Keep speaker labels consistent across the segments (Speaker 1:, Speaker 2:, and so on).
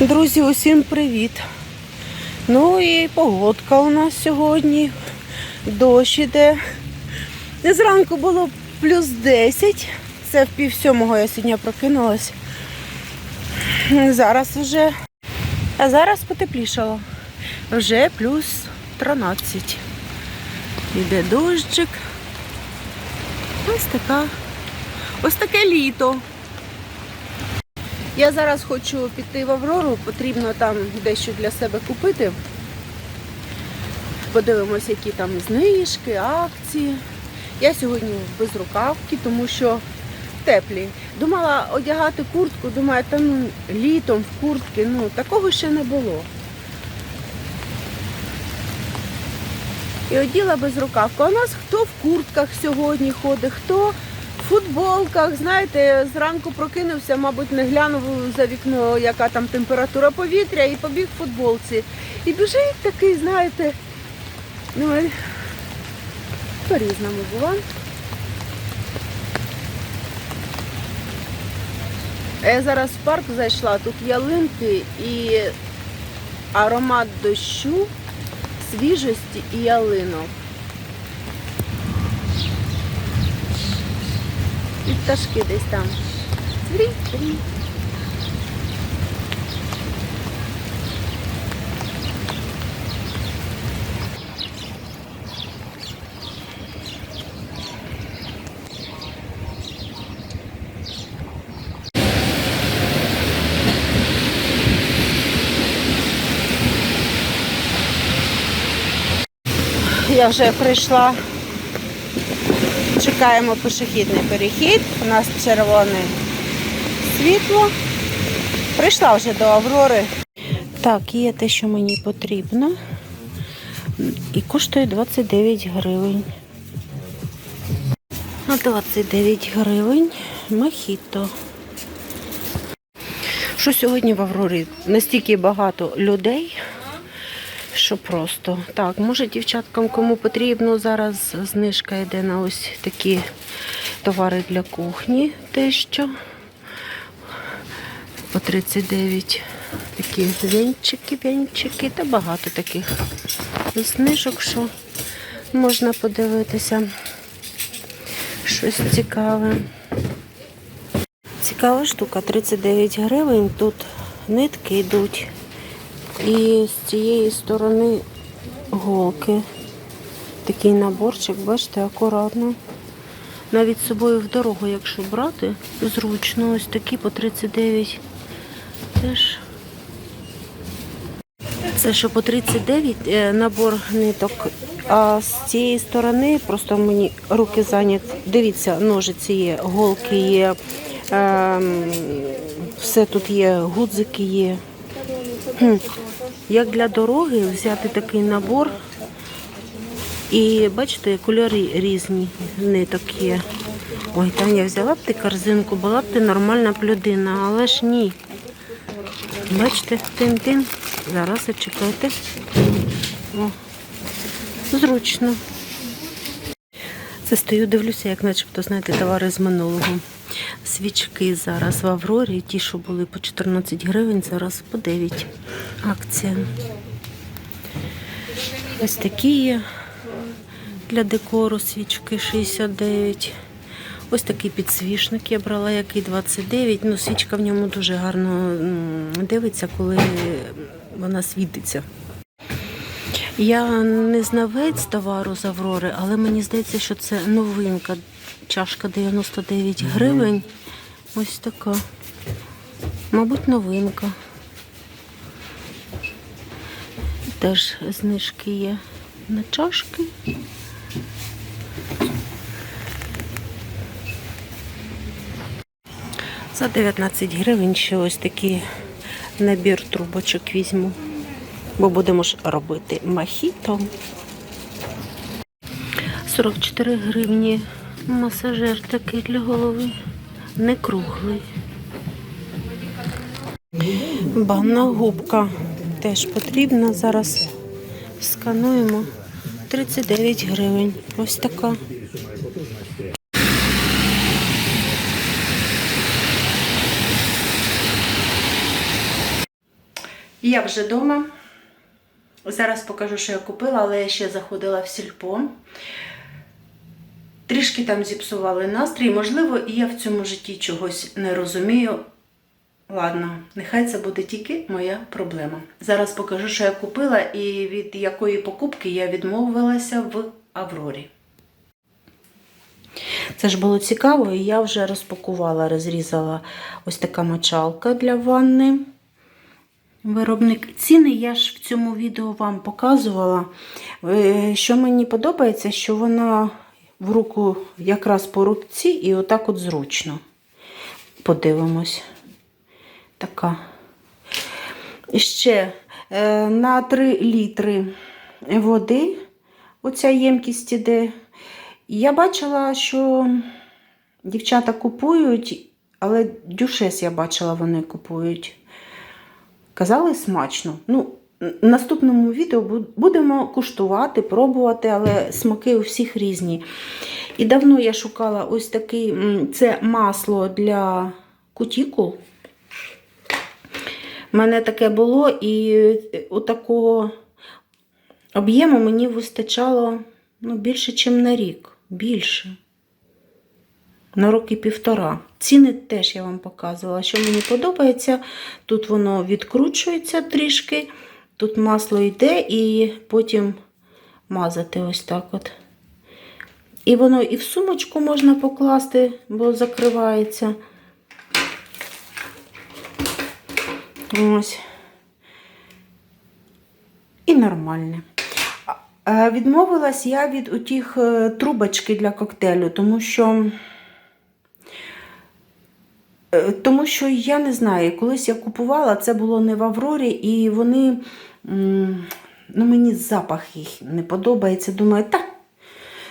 Speaker 1: Друзі, усім привіт! Ну і погодка у нас сьогодні. Дощ іде. Зранку було плюс 10. Це в пів сьомого я сьогодні прокинулась. Зараз вже. А зараз потеплішало. Вже плюс 13. Іде дощик. Ось така. Ось таке літо. Я зараз хочу піти в Аврору, потрібно там дещо для себе купити. Подивимось, які там знижки, акції. Я сьогодні в безрукавці, тому що теплі. Думала одягати куртку, думаю, та ну літом в куртки, ну такого ще не було. І оділа безрукавку. А у нас хто в куртках сьогодні ходить, хто футболках, знаєте, зранку прокинувся, мабуть, не глянув за вікно, яка там температура повітря, і побіг в футболці. І біжить такий, знаєте, ну, е, по-різному була. Я зараз в парк зайшла, тут ялинки і аромат дощу, свіжості і ялинок. І пташки десь там. Цвірі, цвірі. Я вже прийшла. Чекаємо пішохідний перехід. У нас червоне світло. Прийшла вже до Аврори. Так, є те, що мені потрібно. І коштує 29 гривень. На 29 гривень мохіто. Що сьогодні в Аврорі? Настільки багато людей що просто. Так, може дівчаткам кому потрібно, зараз знижка йде на ось такі товари для кухні, те по 39 такі венчики, венчики та багато таких знижок, що можна подивитися. Щось цікаве. Цікава штука, 39 гривень. Тут нитки йдуть. І з цієї сторони голки. Такий наборчик, бачите, акуратно. Навіть з собою в дорогу, якщо брати, зручно. Ось такі по 39 теж. Це що по 39 е, набор ниток. А з цієї сторони просто мені руки зайняті. Дивіться, ножиці є, голки є, ем, все тут є, гудзики є. Як для дороги взяти такий набор. І бачите, кольори різні ниток є. Ой, Таня, взяла б ти корзинку, була б ти нормальна б людина, але ж ні. Бачите, тин-тин. Зараз зачекайте. О, зручно. Це стою, дивлюся, як начебто, знаєте, товари з минулого. Свічки зараз в Аврорі, ті, що були по 14 гривень, зараз по 9 акція. Ось такі є для декору свічки 69. Ось такий підсвічник я брала, який 29. Ну, свічка в ньому дуже гарно дивиться, коли вона світиться. Я не знавець товару з Аврори, але мені здається, що це новинка. Чашка 99 гривень. Ось така. Мабуть, новинка. Теж знижки є на чашки. За 19 гривень ще ось такий набір трубочок візьму бо будемо ж робити мохіто. 44 гривні. Масажер такий для голови. Не круглий. Банна губка теж потрібна. Зараз скануємо 39 гривень. Ось така. Я вже вдома. Зараз покажу, що я купила, але я ще заходила в сільпо. Трішки там зіпсували настрій. Можливо, і я в цьому житті чогось не розумію. Ладно, нехай це буде тільки моя проблема. Зараз покажу, що я купила і від якої покупки я відмовилася в Аврорі. Це ж було цікаво, і я вже розпакувала, розрізала ось така мочалка для ванни. Виробник ціни я ж в цьому відео вам показувала. Е, Що мені подобається, що вона в руку якраз по руці і отак от зручно. Подивимось. Така. Ще е, на 3 літри води оця ємкість іде. Я бачила, що дівчата купують, але дюшес я бачила, вони купують. Казали смачно. Ну, наступному відео будемо куштувати, пробувати, але смаки у всіх різні. І давно я шукала ось такий це масло для кутікул. У мене таке було, і е, у такого об'єму мені вистачало ну, більше, ніж на рік. Більше. На роки півтора. Ціни теж я вам показувала, що мені подобається. Тут воно відкручується трішки, тут масло йде, і потім мазати ось так от. І воно і в сумочку можна покласти, бо закривається. Ось. І нормальне. Відмовилась я від утіх е, трубочки для коктейлю, тому що. Е, Тому що я не знаю, колись я купувала, це було не в Аврорі, і вони, ну мені запах їх не подобається. Думаю, так,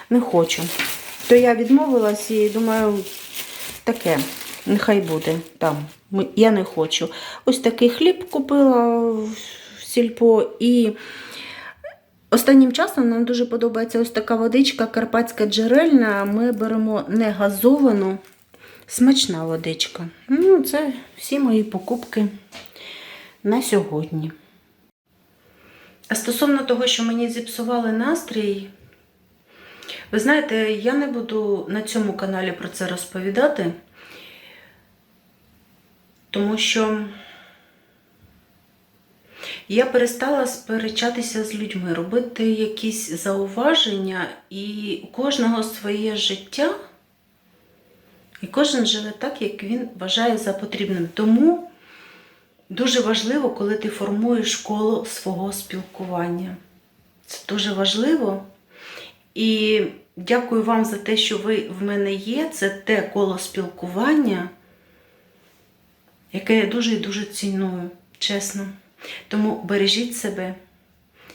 Speaker 1: не хочу. То я відмовилась і думаю, таке, нехай буде там. Я не хочу. Ось такий хліб купила в сільпо і. Останнім часом нам дуже подобається ось така водичка карпатська джерельна. Ми беремо не газовану, смачна водичка. Ну, це всі мої покупки на сьогодні. А стосовно того, що мені зіпсували настрій, ви знаєте, я не буду на цьому каналі про це розповідати, тому що я перестала сперечатися з людьми, робити якісь зауваження, і у кожного своє життя, і кожен живе так, як він вважає за потрібним. Тому дуже важливо, коли ти формуєш коло свого спілкування. Це дуже важливо. І дякую вам за те, що ви в мене є. Це те коло спілкування, яке я дуже і дуже ціную, чесно. Тому бережіть себе,